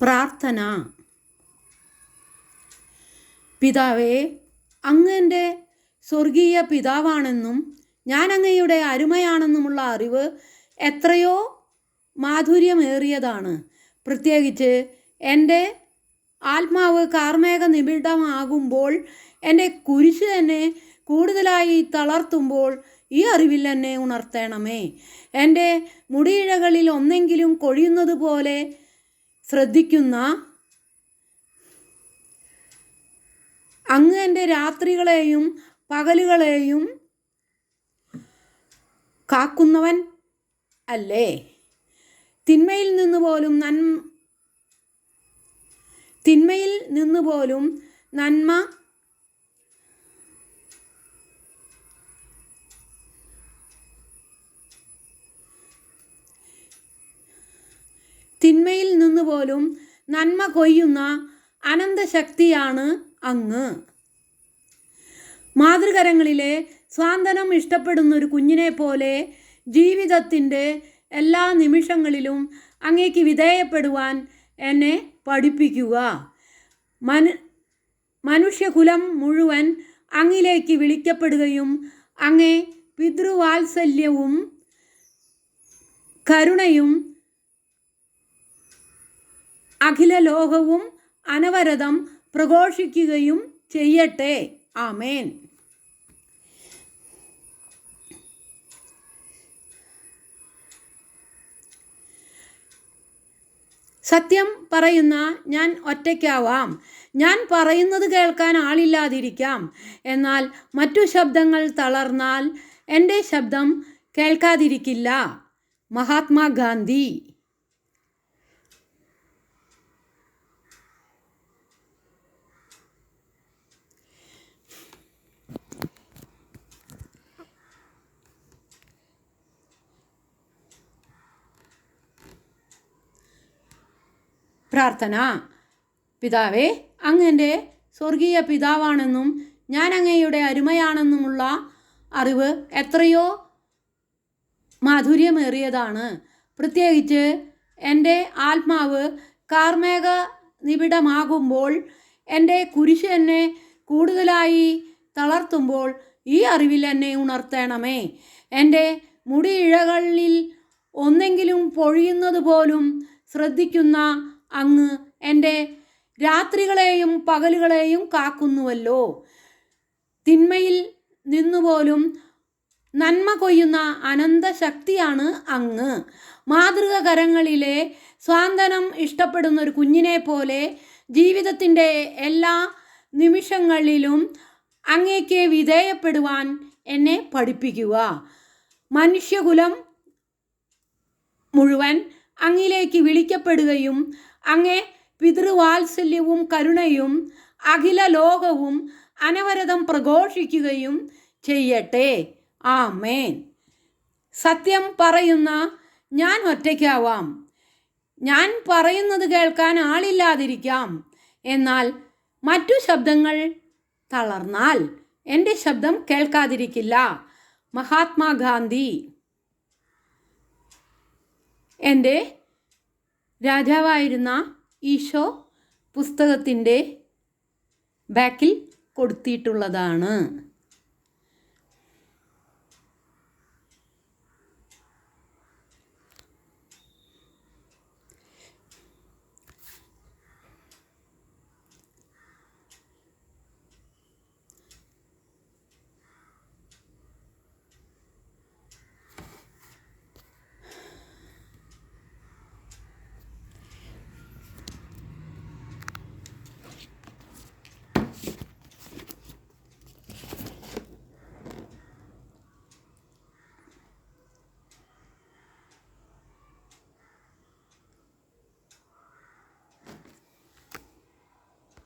പ്രാർത്ഥന. പിതാവേ അങ്ങ് എന്റെ സ്വർഗീയ പിതാവാണെന്നും ഞാൻ അങ്ങയുടെ അരുമയാണെന്നുമുള്ള അറിവ് എത്രയോ മാധുര്യമേറിയതാണ്. പ്രത്യേകിച്ച് എന്റെ ആത്മാവ് കാർമേക നിബിഡമാകുമ്പോൾ എന്റെ കുരിശ് തന്നെ കൂടുതലായി തളർത്തുമ്പോൾ ഈ അറിവിൽ എന്നെ ഉണർത്തണമേ. എന്റെ മുടിയിഴകളിൽ ഒന്നെങ്കിലും കൊഴിയുന്നത് പോലെ ശ്രദ്ധിക്കുന്ന അങ്ങ് എന്റെ രാത്രികളെയും പകലുകളെയും കാക്കുന്നവൻ അല്ലേ? തിന്മയിൽ നിന്ന് പോലും നന്മ തിന്മയിൽ നിന്ന് പോലും നന്മ തിന്മയിൽ പോലും നന്മ കൊയ്യുന്ന അനന്തശക്തിയാണ് അങ്ങ്. മാതൃകരങ്ങളിലെ സ്വാന്തനം ഇഷ്ടപ്പെടുന്ന ഒരു കുഞ്ഞിനെ പോലെ ജീവിതത്തിന്റെ എല്ലാ നിമിഷങ്ങളിലും അങ്ങേക്ക് വിധേയപ്പെടുവാൻ എന്നെ പഠിപ്പിക്കുക. മനു മനുഷ്യകുലം മുഴുവൻ അങ്ങിലേക്ക് വിളിക്കപ്പെടുകയും അങ്ങേ പിതൃവാത്സല്യവും കരുണയും അഖില ലോകവും അനവരതം പ്രഘോഷിക്കുകയും ചെയ്യട്ടെ. ആമേൻ. സത്യം പറയുന്ന ഞാൻ ഒറ്റയ്ക്കാവാം. ഞാൻ പറയുന്നത് കേൾക്കാൻ ആളില്ലാതിരിക്കാം. എന്നാൽ മറ്റു ശബ്ദങ്ങൾ തളർന്നാൽ എന്റെ ശബ്ദം കേൾക്കാതിരിക്കില്ല. മഹാത്മാഗാന്ധി പ്രാർത്ഥന. പിതാവേ അങ്ങ് എന്റെ സ്വർഗീയ പിതാവാണെന്നും ഞാൻ അങ്ങയുടെ അരുമയാണെന്നുമുള്ള അറിവ് എത്രയോ മാധുര്യമേറിയതാണ്. പ്രത്യേകിച്ച് എന്റെ ആത്മാവ് കാർമേഘ നിബിഡമാകുമ്പോൾ എന്റെ കുരിശ് എന്നെ കൂടുതലായി തളർത്തുമ്പോൾ ഈ അറിവിൽ എന്നെ ഉണർത്തണമേ. എന്റെ മുടിയിഴകളിൽ ഒന്നെങ്കിലും പൊഴിയുന്നത് പോലും ശ്രദ്ധിക്കുന്ന അങ്ങ് എന്റെ രാത്രികളെയും പകലുകളെയും കാക്കുന്നുവല്ലോ. തിന്മയിൽ നിന്നുപോലും നന്മ കൊയ്യുന്ന അനന്ത ശക്തിയാണ് അങ്ങ്. മാതൃക കരങ്ങളിലെ സ്വാന്തനം ഇഷ്ടപ്പെടുന്ന ഒരു കുഞ്ഞിനെ പോലെ ജീവിതത്തിന്റെ എല്ലാ നിമിഷങ്ങളിലും അങ്ങേക്ക് വിധേയപ്പെടുവാൻ എന്നെ പഠിപ്പിക്കുക. മനുഷ്യകുലം മുഴുവൻ അങ്ങിലേക്ക് വിളിക്കപ്പെടുകയും അങ്ങേ പിതൃവാത്സല്യവും കരുണയും അഖില ലോകവും അനവരതം പ്രഘോഷിക്കുകയും ചെയ്യട്ടെ. ആ മേൻ സത്യം പറയുന്ന ഞാൻ ഒറ്റയ്ക്കാവാം. ഞാൻ പറയുന്നത് കേൾക്കാൻ ആളില്ലാതിരിക്കാം. എന്നാൽ മറ്റു ശബ്ദങ്ങൾ തളർന്നാൽ എന്റെ ശബ്ദം കേൾക്കാതിരിക്കില്ല. മഹാത്മാഗാന്ധി എന്റെ രാജാവായിരുന്ന ഈശോ പുസ്തകത്തിന്റെ ബാക്കിൽ കൊടുത്തിട്ടുള്ളതാണ്.